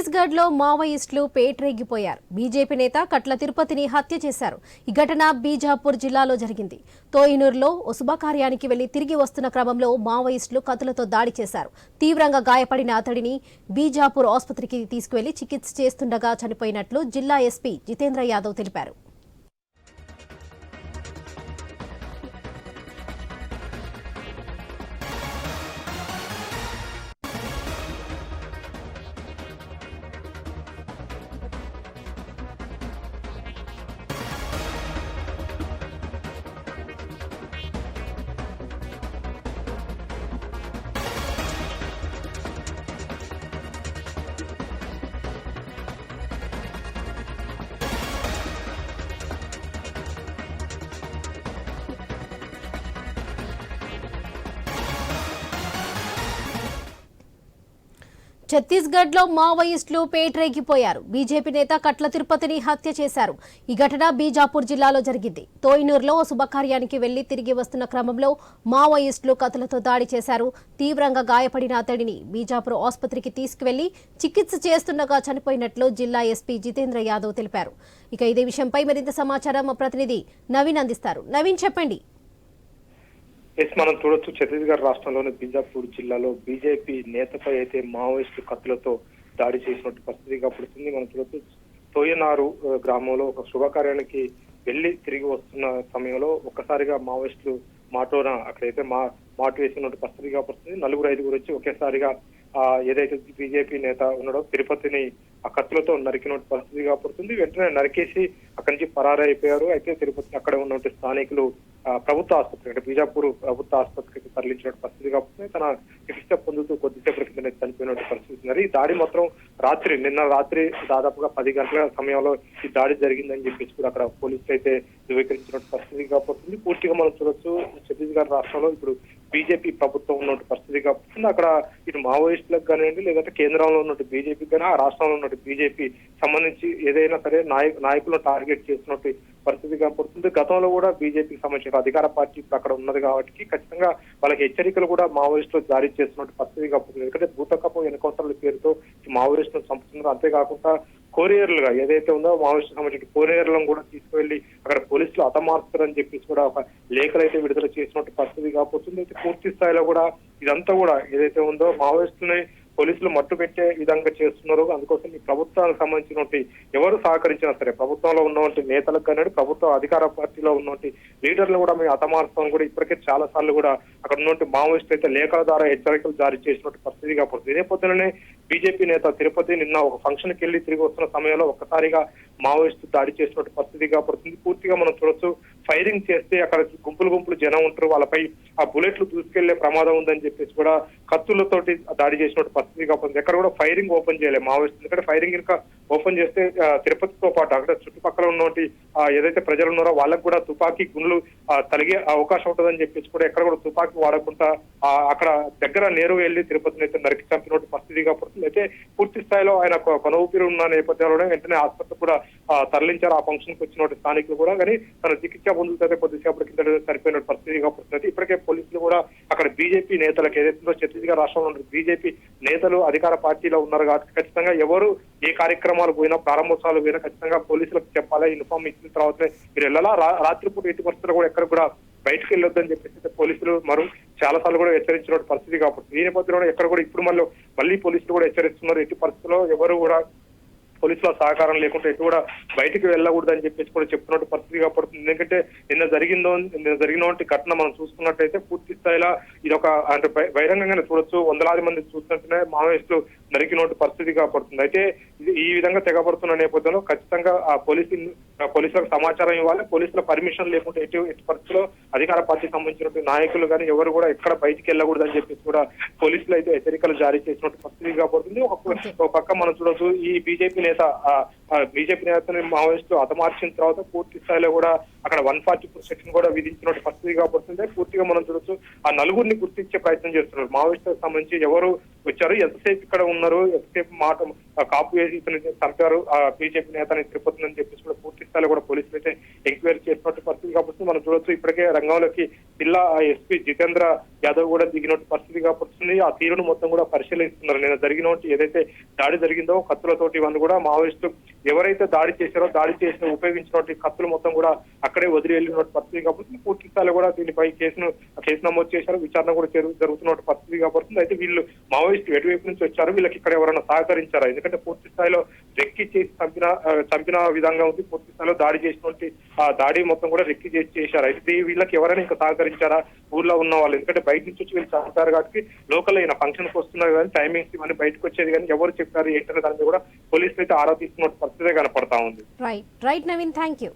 ఛత్తీస్గఢ్లో మావోయిస్టులు పేట్రేగిపోయారు. బీజేపీ నేత కట్ల తిరుపతిని హత్య చేశారు. ఈ ఘటన బీజాపూర్ జిల్లాలో జరిగింది. తోయినూరులో ఓ శుభకార్యానికి వెళ్ళి తిరిగి వస్తున్న క్రమంలో మావోయిస్టులు కత్తులతో దాడి చేశారు. తీవ్రంగా గాయపడిన అతడిని బీజాపూర్ ఆసుపత్రికి తీసుకువెళ్ళి చికిత్స చేస్తుండగా చనిపోయినట్లు జిల్లా ఎస్పీ జితేంద్ర యాదవ్ తెలిపారు. ఛత్తీస్గఢ్లో మావోయిస్టులు పేట్రేగిపోయారు. బీజేపీ నేత కట్ల తిరుపతిని హత్య చేశారు. ఈ ఘటన బీజాపూర్ జిల్లాలో జరిగింది. తోయినూరులో ఓ శుభకార్యానికి వెళ్ళి తిరిగి వస్తున్న క్రమంలో మావోయిస్టులు కథలతో దాడి చేశారు. తీవ్రంగా గాయపడిన అతడిని బీజాపూర్ ఆసుపత్రికి తీసుకువెళ్ళి చికిత్స చేస్తుండగా చనిపోయినట్లు జిల్లా ఎస్పీ జితేంద్ర యాదవ్ తెలిపారు. ఇక ఇదే విషయంపై మరింత సమాచారం మా ప్రతినిధి నవీన్ అందిస్తారు. నవీన్ చెప్పండి. ఎస్ మనం చూడొచ్చు ఛత్తీస్గఢ్ రాష్ట్రంలోని బీజాపూర్ జిల్లాలో బీజేపీ నేతపై అయితే మావోయిస్టు కత్తులతో దాడి చేసినట్టు పరిస్థితిగా పడుతుంది. మనం చూడొచ్చు తోయనారు గ్రామంలో ఒక శుభకార్యానికి వెళ్ళి తిరిగి వస్తున్న సమయంలో ఒక్కసారిగా మావోయిస్టులు మాటోన అక్కడైతే మా మాటు వేసినట్టు పరిస్థితిగా పడుతుంది. నలుగురు ఐదుగురు వచ్చి ఒకేసారిగా ఆ ఏదైతే బీజేపీ నేత ఉన్నాడో తిరుపతిని ఆ కత్తులతో నరికినట్టు పరిస్థితిగా పడుతుంది. వెంటనే నరికేసి అక్కడి నుంచి పరారైపోయారు. అయితే తిరుపతి అక్కడ ఉన్నటువంటి స్థానికులు ప్రభుత్వ ఆసుపత్రి అంటే బీజాపూర్ ప్రభుత్వ ఆసుపత్రికి తరలించిన పరిస్థితి కాకపోతే తన చికిత్స పొందుతూ కొద్దిసేపటి కింద చనిపోయినట్టు పరిస్థితి ఉంది ఈ దాడి మాత్రం రాత్రి నిన్న రాత్రి దాదాపుగా పది గంటల సమయంలో ఈ దాడి జరిగిందని చెప్పేసి కూడా అక్కడ పోలీసులు అయితే ధృవీకరించినట్టు పరిస్థితి కాకపోతుంది పూర్తిగా మనం చూడొచ్చు ఛత్తీస్గఢ్ రాష్ట్రంలో ఇప్పుడు బీజేపీ ప్రభుత్వం ఉన్నట్టు పరిస్థితి కాకపోతుంది అక్కడ ఇటు మావోయిస్టులకు కానివ్వండి లేదంటే కేంద్రంలో ఉన్నట్టు బీజేపీకి కానీ ఆ రాష్ట్రంలో ఉన్నట్టు బీజేపీ సంబంధించి ఏదైనా సరే నాయకు నాయకులను టార్గెట్ చేసినట్టు పరిస్థితి కనపడుతుంది గతంలో కూడా బీజేపీకి సంబంధించిన అధికార పార్టీ ఇప్పుడు అక్కడ ఉన్నది కాబట్టి ఖచ్చితంగా వాళ్ళకి హెచ్చరికలు కూడా మావోయిస్టులు జారీ చేస్తున్నట్టు పరిస్థితి కనపడుతుంది ఎందుకంటే భూతకపు ఎన్కౌంటర్ల పేరుతో మావోయిస్టులు చంపుతున్నారు. అంతేకాకుండా కొరియర్లుగా ఏదైతే ఉందో మావోయిస్టు సంబంధించిన కొరియర్లను కూడా తీసుకువెళ్ళి అక్కడ పోలీసులు హతమారుస్తారని చెప్పేసి కూడా ఒక లేఖలు అయితే విడుదల చేసినట్టు పరిస్థితి కాకపోతుంది అయితే పూర్తి స్థాయిలో కూడా ఇదంతా కూడా ఏదైతే ఉందో మావోయిస్టులని పోలీసులు మట్టు పెట్టే విధంగా చేస్తున్నారు. అందుకోసం ఈ ప్రభుత్వానికి సంబంధించినటువంటి ఎవరు సహకరించినా సరే ప్రభుత్వంలో ఉన్నటువంటి నేతలకు కానీ ప్రభుత్వ అధికార పార్టీలో ఉన్నటువంటి లీడర్లు కూడా మేము అతమానత్వం కూడా ఇప్పటికే చాలా సార్లు కూడా అక్కడ ఉన్నటువంటి మావోయిస్టులు అయితే లేఖల ద్వారా హెచ్చరికలు జారీ చేసినటువంటి పరిస్థితి కాబోతుంది ఇదే పొద్దుననే బీజేపీ నేత తిరుపతి నిన్న ఒక ఫంక్షన్ వెళ్ళి తిరిగి వస్తున్న సమయంలో ఒక్కసారిగా మావోయిస్టు దాడి చేసినట్టు పరిస్థితి కాబడుతుంది పూర్తిగా మనం చూడొచ్చు. ఫైరింగ్ చేస్తే అక్కడ గుంపులు గుంపులు జనం ఉంటారు. వాళ్ళపై ఆ బుల్లెట్లు దూసుకెళ్ళే ప్రమాదం ఉందని చెప్పేసి కూడా కత్తులతోటి దాడి చేసినట్టు పరిస్థితి కాకపోతే ఎక్కడ కూడా ఫైరింగ్ ఓపెన్ చేయలేదు మావోయిస్ట్ ఎందుకంటే ఫైరింగ్ ఇంకా ఓపెన్ చేస్తే తిరుపతితో పాటు అక్కడ చుట్టుపక్కల ఉన్నటువంటి ఏదైతే ప్రజలు ఉన్నారో వాళ్ళకు కూడా తుపాకీ గుండ్లు తలిగే అవకాశం ఉంటుందని చెప్పేసి కూడా ఎక్కడ కూడా తుపాకీ వాడకుండా అక్కడ దగ్గర నేరుగా వెళ్ళి తిరుపతిని అయితే నరికి చంపినట్టు పరిస్థితి కాకపోతే అయితే పూర్తి స్థాయిలో ఆయన కొన ఊపిరి ఉన్న నేపథ్యంలోనే వెంటనే ఆసుపత్రి కూడా తరలించారు. ఆ ఫంక్షన్కి వచ్చినటువంటి స్థానికులు కూడా. కానీ తన చికిత్స పొందుతుంటే కొద్దిసేపటి కింద సరిపోయిన పరిస్థితి కాబట్టి ఇప్పటికే పోలీసులు కూడా అక్కడ బీజేపీ నేతలకు ఏదైతే ఛత్తీస్గఢ్ రాష్ట్రంలో ఉన్న బీజేపీ నేతలు అధికార పార్టీలో ఉన్నారు కాబట్టి ఖచ్చితంగా ఎవరు ఏ కార్యక్రమాలు పోయినా ప్రారంభోత్సవాలు పోయినా ఖచ్చితంగా పోలీసులకు చెప్పాలి. ఇన్ఫార్మ్ ఇచ్చిన తర్వాతనే మీరు వెళ్ళాలా? రాత్రిపూట ఎట్టి పరిస్థితుల్లో కూడా ఎక్కడ కూడా బయటకు వెళ్ళొద్దని చెప్పేసి పోలీసులు మరో చాలా సార్లు కూడా హెచ్చరించిన పరిస్థితి కాబట్టి ఈ నేపథ్యంలో ఎక్కడ కూడా ఇప్పుడు మళ్ళీ మళ్ళీ పోలీసులు కూడా హెచ్చరిస్తున్నారు. ఎట్టి పరిస్థితుల్లో ఎవరు కూడా పోలీసుల సహకారం లేకుండా ఎటు కూడా బయటికి వెళ్ళకూడదని చెప్పేసి కూడా చెప్తున్నట్టు పరిస్థితి కాబడుతుంది ఎందుకంటే నిన్న జరిగిందో నిన్న జరిగినటువంటి ఘటన మనం చూసుకున్నట్టయితే పూర్తి స్థాయిలో ఇది ఒక అంటే బహిరంగంగానే చూడొచ్చు. వందలాది మంది చూసినట్టునే మావోయిస్టులు నరికినటువంటి పరిస్థితి కాబడుతుంది అయితే ఇది ఈ విధంగా తెగబడుతున్న నేపథ్యంలో ఖచ్చితంగా ఆ పోలీసు పోలీసులకు సమాచారం ఇవ్వాలి. పోలీసుల పర్మిషన్ లేకుండా ఎటు ఎటు పరిస్థితిలో అధికార పార్టీకి సంబంధించినటువంటి నాయకులు కానీ ఎవరు కూడా ఎక్కడ బయటికి వెళ్ళకూడదని చెప్పేసి కూడా పోలీసులు అయితే హెచ్చరికలు జారీ చేసినట్టు పరిస్థితి కాబడుతుంది ఒక ఒక పక్క మనం చూడొచ్చు ఈ బీజేపీ నేత ఆ, బీజేపీ నేతని మావోయిస్టులు హతమార్చిన తర్వాత పూర్తి స్థాయిలో కూడా అక్కడ వన్ ఫార్టీ సెక్షన్ కూడా విధించినట్టు పరిస్థితి కాబడుతుంది పూర్తిగా మనం చూడొచ్చు. ఆ నలుగురిని గుర్తించే ప్రయత్నం చేస్తున్నారు. మావోయిస్టులకు సంబంధించి ఎవరు వచ్చారు? ఎంతసేపు ఇక్కడ ఉన్నారు? ఎంతసేపు మాట కాపు ఇతని ఇతను చంపారు? ఆ బీజేపీ నేతని తిరుపతి అని చెప్పేసి కూడా పూర్తి స్థాయిలో కూడా పోలీసులు అయితే ఎంక్వైరీ చేసినట్టు పరిస్థితి కాబట్టి మనం చూడొచ్చు ఇప్పటికే రంగంలోకి జిల్లా ఎస్పీ జితేంద్ర యాదవ్ కూడా దిగినట్టు పరిస్థితి కాబట్టి ఆ తీరును మొత్తం కూడా పరిశీలిస్తున్నారు. నేను జరిగిన ఏదైతే దాడి జరిగిందో కత్తులతోటి ఇవన్నీ కూడా మావోయిస్టు ఎవరైతే దాడి చేశారో దాడి చేసిన ఉపయోగించినటువంటి కత్తులు మొత్తం కూడా అక్కడే వదిలి వెళ్ళినటువంటి పరిస్థితి కాబట్టి పూర్తి స్థాయిలో కూడా దీనిపై కేసును కేసు నమోదు చేశారు. విచారణ కూడా జరుగుతున్న పరిస్థితి కాబట్టి అయితే వీళ్ళు మావోయిస్టు ఎటువైపు నుంచి వచ్చారు? వీళ్ళకి ఇక్కడ ఎవరైనా సహకరించారా? ఎందుకంటే పూర్తి స్థాయిలో రెక్కి చేసి చంపిన చంపిన విధంగా ఉంది. పూర్తి స్థాయిలో దాడి చేసినటువంటి ఆ దాడి మొత్తం కూడా రెక్కి చేసి చేశారు? అయితే వీళ్ళకి ఎవరైనా ఇంకా సహకరించారా? ఊర్లో ఉన్న వాళ్ళు ఎందుకంటే బయట నుంచి వచ్చి వీళ్ళు చంపారు కాబట్టి లోకల్ అయిన ఫంక్షన్కి వస్తున్నారు కానీ టైమింగ్స్ ఇవన్నీ బయటకు వచ్చేది కానీ ఎవరు చెప్పారు ఏంటనే దాని మీద కూడా పోలీసులు అయితే ఆరా తీస్తున్న పరిస్థితే కనపడతా ఉంది. Right right Naveen thank you